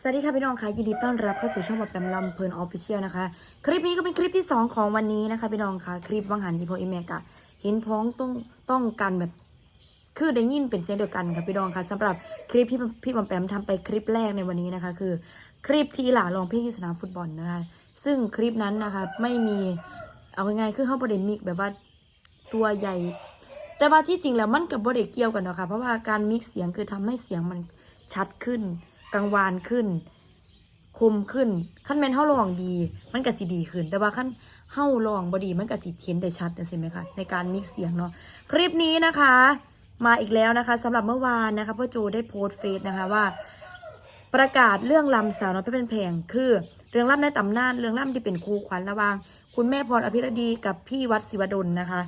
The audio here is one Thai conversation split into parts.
สวัสดีค่ะพี่น้องค่ะยินดีต้อนรับเข้าสู่ช่องแบบแปมลำเพลินออฟฟิเชียลนะคะ คลิปนี้ก็เป็นคลิปที่ 2 ของวันนี้นะคะพี่น้องค่ะ คลิปวังหันที่พออีเมกะเห็นพ้องต้องต้องกันแบบคือได้ยินเป็นเสียงเดียวกันค่ะพี่น้องค่ะสำหรับคลิปที่พี่บอมแปมทำไปคลิปแรกในวันนี้นะคะ คือคลิปที่หลาลองเพลงที่สนามฟุตบอลนะคะซึ่งคลิปนั้นนะคะไม่มีเอาง่ายๆคือเข้าประเด็นมิกแบบว่าตัวใหญ่ แต่ว่าที่จริงแล้วมันกับบริเกี่ยวกันเนาะค่ะเพราะว่าการมิกเสียงคือทำให้เสียงมันชัดขึ้น กังวานขึ้น คมขึ้นขั้นแมนเฮาลองดี มันก็สิดีขึ้น แต่ว่าขั้นเฮาลองบ่ดีมันก็สิเห็นได้ชัดนะใช่ไหมคะในการมิกซ์เสียงเนาะคลิปนี้นะคะ มาอีกแล้วนะคะสำหรับเมื่อวานนะคะพ่อโจได้โพสต์เฟซนะคะว่า ประกาศเรื่องลำสาวน้อยเพชรเป็นแพงคือเรื่องล่ำในตำนานเรื่องล่ำที่เป็นครูขวัญระวาง คุณแม่พรอภิรดีกับพี่วัดศิวดลนะคะ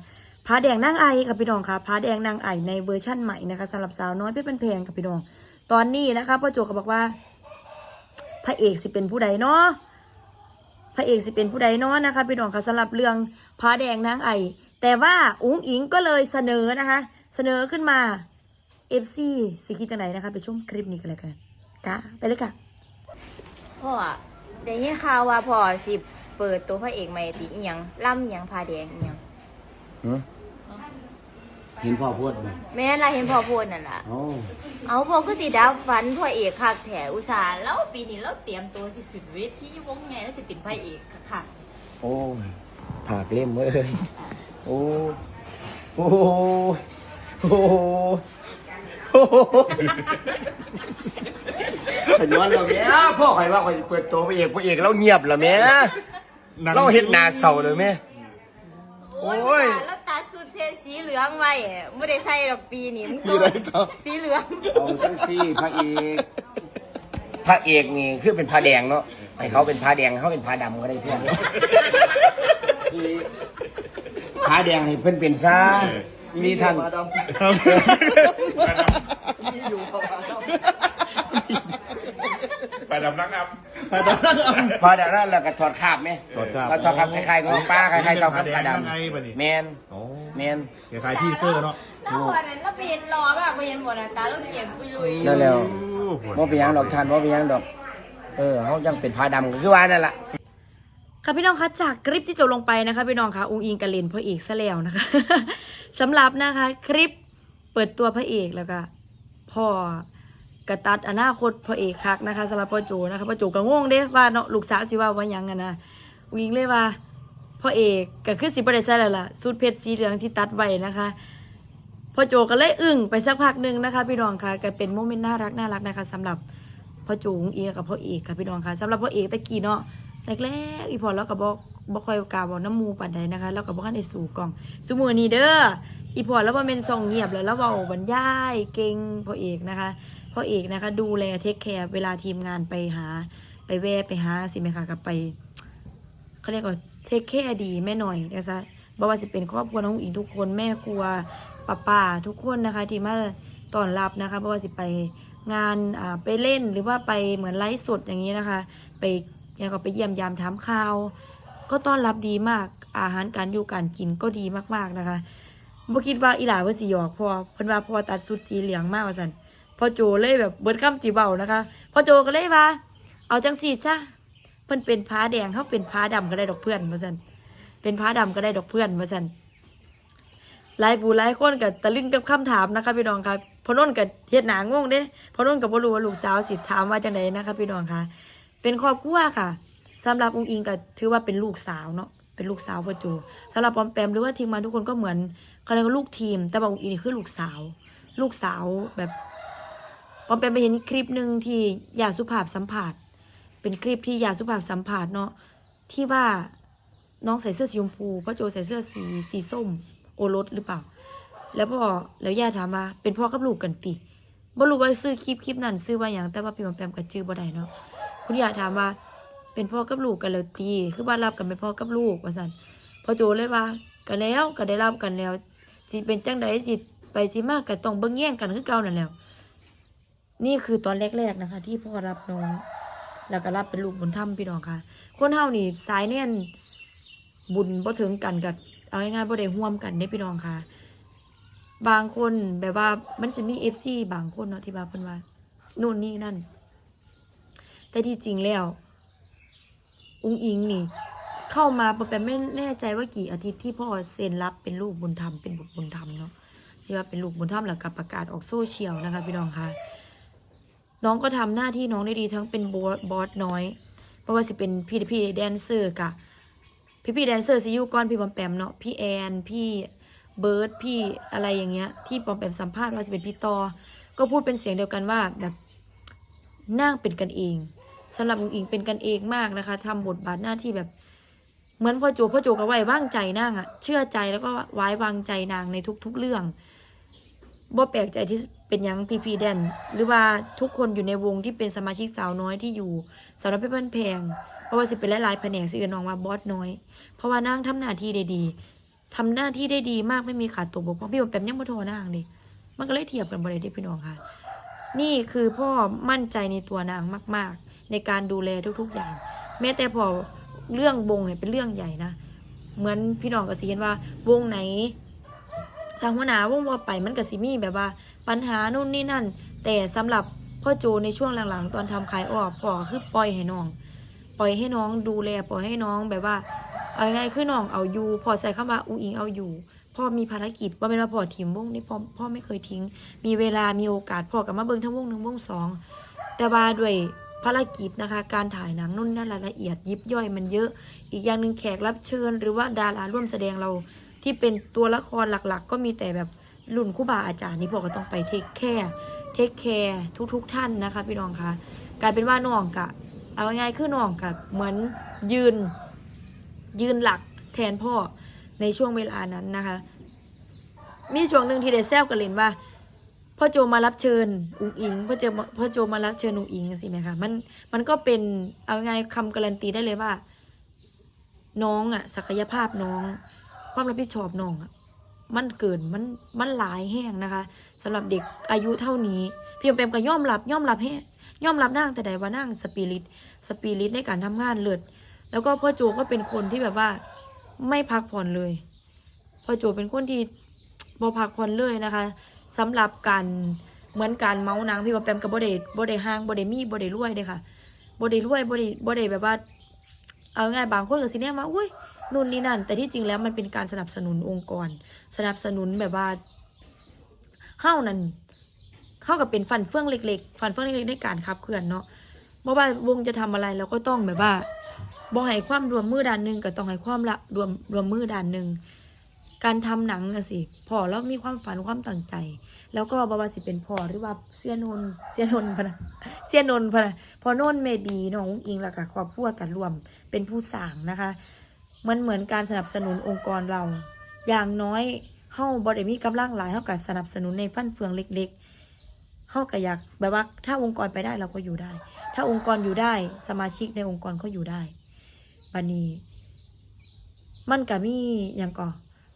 พาแดงนางไอกับพี่น้องค่ะพาแดงนางไอในเวอร์ชั่นใหม่นะคะสำหรับสาวน้อยเพชรเป็นแพงกับพี่น้อง ตอนนี้นะคะพ่อโจก็บอกว่า พระเอกสิเป็นผู้ใดเนาะพระเอกสิเป็นผู้ใดเนาะนะคะพี่น้องค่ะสำหรับเรื่องพาแดงนางไอแต่ว่าอุ้งอิงก็เลยเสนอนะคะ เสนอขึ้นมาเอฟซีสิคิดจังไหนนะคะ ไปชมคลิปนี้กันเลยกันกะไปเลยค่ะพ่อได้ยินข่าวว่าพ่อสิเปิดตัวพระเอกใหม่ติอีหยังล่ำอีหยังพาแดงอีหยังหือ เห็นพ่อพูดไหมแม่นล่ะเห็นพ่อพูดนั่นล่ะ โอ้เอาพ่อก็สิดับฝันพ่อเอกคักแถอุตส่าห์แล้วปีนี้เราเตรียมตัวสิขึ้นเวทีวงไงแล้วสิเป็นพระเอกค่ะโอ้ยผากเล่มเว้ยโอ้โอ้โอ้โอ้ขย้อนเราแม่พ่อใครว่าใครเปิดตัวพระเอกพระเอกเราเงียบเหรอแม่เราเห็นหน้าเศร้าเลยแม่โอ้ยโอ้ยแล้วตัด สุดเพชรสีเหลืองไว้ไม่ได้ใส่ดอกปีนี้มันสีอะไรครับสีเหลืองเอาจังซี่พระเอกพระเอกนี่คือเป็นผ้าแดงเนาะให้เขาเป็นผ้าแดงเขาเป็นผ้าดำก็ได้เพื่อนผ้าแดงให้เพื่อนเป็นซ่ามีท่านมาดำมีอยู่ประมาณดำไปดำนักอับมาดำนั่งอะพอดานั้นเราก็ถอดคราบไหมถอดคราบเราถอดคราบคล้ายๆงอป้าคล้ายๆเต่ากับเป็นผ้าผ้าแดงยังไงดำบัดนี้แมนโอ้ แมน คล้ายๆพี่เซอร์เนาะแล้ววันนั้นเราไปเห็นรอแบบไปเห็นหมดอะตาเราเก็บปุยลุยนั่นแล้วโอ้โหว่าเป็นหยังดอกทานว่าเป็นหยังดอก เออเขายังเป็นผ้าดำก็คือว่านั่นแหละค่ะพี่น้องคะจากคลิปที่จบลงไปนะคะพี่น้องคะองค์อิงกะเลนพระเอกซะแล้วนะคะ สำหรับนะคะ คลิปเปิดตัวพระเอกแล้วก็พ่อกระตัดอนาคตพระเอกคักนะคะสำหรับพ่อโจนะคะพ่อโจก็งงเด้ว่าเนาะลูกสาวสิว่าว่าหยังกันนะองค์อิงเลยว่า พ่อเอกก็คือสิบได้ใช่แล้วล่ะสูตรเพชรสีเหลืองที่ตัดไว้นะคะพ่อโจก็เลยอึ้งไปสักพักหนึ่งนะคะพี่น้องคะก็เป็นโมเมนต์น่ารักน่ารักนะคะสำหรับพ่อจูงเอียกับพ่อเอกค่ะพี่น้องค่ะสำหรับพ่อเอกตะกี้เนาะแรกๆอีพอแล้วก็บอกบ่ค่อยกาบอกน้ำมูปานใดนะคะ แล้วก็บ่คันได้สู่กล่องสมือนี้เด้ออีพอแล้วบ่แม่นส่องเงียบแล้วแล้วเว้าบรรยายเก่งพ่อเอกนะคะพ่อเอกนะคะ ดูแลเทคแคร์เวลาทีมงานไปหา ไปแวะไปหาสิแม่ค่ะกับไปเขาเรียกว่า เทคแคร์ดีแม่หน่อยนะคะบ่ว่าสิเป็นครอบครัวน้องอิงทุกคนแม่ครัวป้าป้าทุกคนนะคะที่มาต้อนรับนะคะบ่ว่าสิไปงานอ่าไปเล่นหรือว่าไปเหมือนไลฟ์สดอย่างนี้นะคะ ไปแล้วก็ไปเยี่ยมยามถามข่าว ก็ต้อนรับดีมากอาหารการอยู่การกินก็ดีมากๆนะคะบ่คิดว่าอีหลาเพิ่นสิหยอกพอเพิ่นว่าพอตัดสุดสีเหลืองมากว่าซั่นพอโจเลยแบบเบิดคำจีเบานะคะ พอโจก็เลยว่า เอาจังสีซะ พิ่นเป็นผ้าแดงเขาเป็นผ้าดำก็ได้ดอกเพื่อนว่าซั่นเป็นผ้าดำก็ได้ดอกเพื่อนว่าซั่นหลายผู้หลายคนกับตะลึงกับคำถามนะคะพี่น้องค่ะพอนุ่นกับเฮ็ดหนางงเด้พอนุ่นกับบ่รู้ว่าลูกสาวสิถามว่าจังไดนะคะพี่น้องค่ะเป็นครอบครัวค่ะสำหรับองค์อิงก็ถือว่าเป็นลูกสาวเนาะเป็นลูกสาวพ่อจูสำหรับปอมแปมหรือว่าทีมงานทุกคนก็เหมือนเขาเรียกว่าลูกทีม แต่ว่าองค์อิงนี่คือลูกสาว ลูกสาวแบบปอมแปมไปเห็นคลิปหนึ่งที่ยาสุภาพสัมผัส เป็นคลิปที่ยาสุภาพสัมผัสเนาะที่ว่าน้องใส่เสื้อสีชมพูพ่อโจใส่เสื้อสีสีส้ม โอรสหรือเปล่า แล้วพ่อแล้วย่าถามว่าเป็นพ่อกับลูกกันติบ่รู้ว่าซื้อคลิปคลิปนั้นซื้อว่าอย่างแต่ว่าพี่มอมแปมกับจื้อบ่ได้เนาะคุณย่าถามว่าเป็นพ่อกับลูกกันแล้วตีคือว่ารับกันเป็นพ่อกับลูกว่าซั่นพ่อโจเลยว่าก็แล้วก็ได้รับกันแล้วสิเป็นจังใดสิไปสิมากก็ต้องเบิ่งแย่งกันคือเก่านั่นแล้ว นี่คือตอนแรกๆนะคะ ที่พ่อรับน้อง แล้วก็รับเป็นลูกบุญธรรมพี่น้องค่ะ คนเฮานี่สายแน่นบุญบ่ถึงกันกับเอาง่ายๆบ่ได้ร่วมกันเด้พี่น้องค่ะ บางคนแบบว่ามันจะมีเอฟซีบางคนเนาะที่ว่าเพิ่นว่านู่นนี่นั่น แต่ที่จริงแล้ว อุ้งอิงนี่ เข้ามาปอแปมไม่แน่ใจว่ากี่อาทิตย์ที่พ่อเซ็นรับเป็นลูกบุญธรรมเป็นบุตรบุญธรรมเนาะที่ว่าเป็นลูกบุญธรรมแล้วกับประกาศออกโซเชียลนะคะพี่น้องค่ะ น้องก็ทำหน้าที่น้องได้ดีทั้งเป็นบอสบอสน้อยเพราะว่าสิเป็นพี่พี่แดนเซอร์กะพี่พี่แดนเซอร์ซิอยูก้อนพี่ปอมแปมเนาะพี่แอนพี่เบิร์ดพี่อะไรอย่างเงี้ย ที่ปอมแปมสัมภาษณ์ว่าสิเป็นพี่ตอก็พูดเป็นเสียงเดียวกันว่าแบบนั่งเป็นกันเองสำหรับอุ๋งอิงเป็นกันเองมากนะคะทำบทบาทหน้าที่แบบ เหมือนพ่อโจพ่อโจก็ไว้วางใจนางอะเชื่อใจแล้วก็ไว้วางใจนางในทุก ๆ เรื่อง บ่แปลกใจที่เป็นยังพีพีแดน หรือว่าทุกคนอยู่ในวงที่เป็นสมาชิกสาวน้อยที่อยู่สาวน้อยเพชรบ้านแพงเพราะว่าสิเป็นหลายๆแผนกสิเอิ้นน้องว่าบอสน้อย เพราะว่านางทำหน้าที่ได้ดีทำหน้าที่ได้ดีมากไม่มีขาดตกบกพร่องพี่บอมแปมยังบ่โทรนางดิมันก็เลยเทียบกันบ่ได้เด้พี่น้องค่ะ นี่คือพ่อมั่นใจในตัวนางมาก ๆ ในการดูแลทุก ๆ อย่าง แม้แต่พอเรื่องวงเนี่ยเป็นเรื่องใหญ่นะเหมือนพี่น้องก็สิเห็นว่าวงไหน ทางหัวหน้าวงว่าไปมันก็สิมีแบบว่า ปัญหานู่นนี่นั่น แต่สำหรับพ่อโจในช่วงหลังๆ ตอนทำขายออกพ่อคือปล่อยให้น้อง ปล่อยให้น้องดูแลปล่อยให้น้องแบบว่าเอาไงคือน้องเอาอยู่พอใส่คำว่าอุงอิงเอาอยู่พ่อมีภารกิจว่าเป็นว่าพ่อถิ่มวงนี่พ่อพ่อไม่เคยทิ้ง มีเวลามีโอกาสพ่อกับมาเบิ่งทั้งวงหนึ่งวงสองแต่ว่าด้วยภารกิจนะคะ การถ่ายหนังนุ่นนั่นรายละเอียดยิบย่อยมันเยอะ อีกอย่างหนึ่งแขกรับเชิญ หรือว่าดาราร่วมแสดงเรา ที่เป็นตัวละครหลักๆ ก็มีแต่แบบรุ่นคู่บาอาจารย์นี่พ่อก็ต้องไปเทคแคร์เทคแคร์ทุกๆท่านนะคะพี่น้องคะกลายเป็นว่าน้องกะเอาง่ายๆคือน้องกับเหมือนยืน ยืนหลักแทนพ่อในช่วงเวลานั้นนะคะ มีช่วงหนึ่งที่ได้แซวกันเล่นว่าพ่อโจมารับเชิญอุ๋งอิงพ่อโจมาพ่อโจมารับเชิญอุ๋งอิงสิไหมคะมันมันก็เป็นเอาง่ายคำการันตีได้เลยว่า น้องอะศักยภาพน้อง ความรับผิดชอบน้องอะมันเกินมันมันหลายแห้งนะคะสำหรับเด็กอายุเท่านี้พี่อมเปมก็ย่อมรับย่อมรับแห้งย่อมรับนั่งแต่ใดว่านั่งสปิริตสปิริตในการทำงานเลิศแล้วก็พ่อโจก็เป็นคนที่แบบว่าไม่พักผ่อนเลยพ่อโจเป็นคนที่บ่พักผ่อนเลยนะคะสำหรับการเหมือนการเมาส์นางพี่ว่าแปมกับบ่ได้บ่ได้ห่างบ่ได้มีบ่ได้รวยเด้ค่ะบ่ได้รวยบ่ได้บ่ได้แบบว่า เอาง่ายบางคนก็สิเนี่ยมาอุ้ย นู่นนี่นั่น แต่ที่จริงแล้วมันเป็นการสนับสนุนองค์กร สนับสนุนแบบว่าเฮ้านั่นเข้ากับเป็นฟันเฟื่องเล็ก ๆ ฟันเฟื่องเล็กๆในการขับเคลื่อนเนาะเพราะว่าวงจะทำอะไรเราก็ต้องแบบว่าบ่ให้ความรวมมือด้านหนึ่งก็ต้องให้ความละรวมรวมมือด้านหนึ่งการทำหนังอะสิพอแล้วมีความฝันความตั้งใจ แล้วก็บาวาสิเป็นพอหรือว่าเสียนนเสียนนพะนะเสียนนพะนะพอนนเมบีน้องอุ๊งอิงแล้วก็ครอบครัวกันรวมเป็นผู้สร้างนะคะ มันเหมือนการสนับสนุนองค์กรเรา อย่างน้อยเฮาบ่ได้มีกำลังหลายเฮาก็สนับสนุนในฟันเฟืองเล็กๆเฮาก็อยากแบบว่าถ้าองค์กรไปได้เราก็อยู่ได้ ถ้าองค์กรอยู่ได้สมาชิกในองค์กรก็อยู่ได้บัดนี้ มันก็มีอย่างก่อ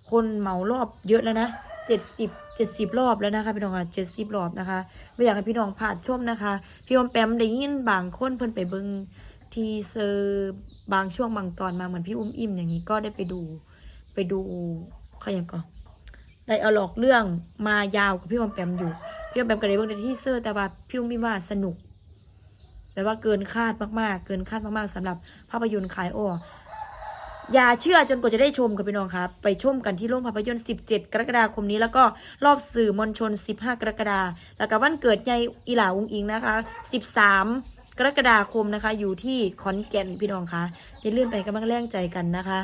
คนเหมารอบเยอะแล้วนะเจ็ดสิบเจ็ดสิบรอบแล้วนะคะพี่น้องค่ะเจ็ดสิบรอบนะคะไม่อยากให้พี่น้องพลาดชมนะคะ พี่อมแปมได้ยินบางคนเพิ่นไปเบิง ทีเซอร์บางช่วงบางตอนมาเหมือนพี่อุ้มอิ่มอย่างนี้ก็ได้ไปดู ไปดูเขาอย่างก่อนได้เอาหลอกเรื่องมายาวกับพี่อมแปมอยู่ พี่อมแปมก็ได้เบิ่งในทีเซอร์แต่ว่าพี่อุ้มอิ่มว่าสนุกแปลว่าเกินคาดมากๆ เกินคาดมากๆสำหรับภาพยนตร์ขายอ้ออย่าเชื่อจนกว่าจะได้ชมกับพี่น้องครับ ไปชมกันที่โรงภาพยนตร์ 17 กรกฎาคมนี้ แล้วก็รอบสื่อมวลชน 15 กรกฎาคมแล้วก็วันเกิดยายอีหลาอุงอิงนะคะ 13 กรกฎาคมนะคะ อยู่ที่ขอนแก่นพี่น้องคะอย่าลืมไปกำลังแรงใจกันนะคะ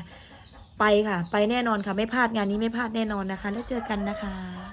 ไปค่ะ ไปแน่นอนค่ะ ไม่พลาดงานนี้ไม่พลาดแน่นอนนะคะ แล้วเจอกันนะคะ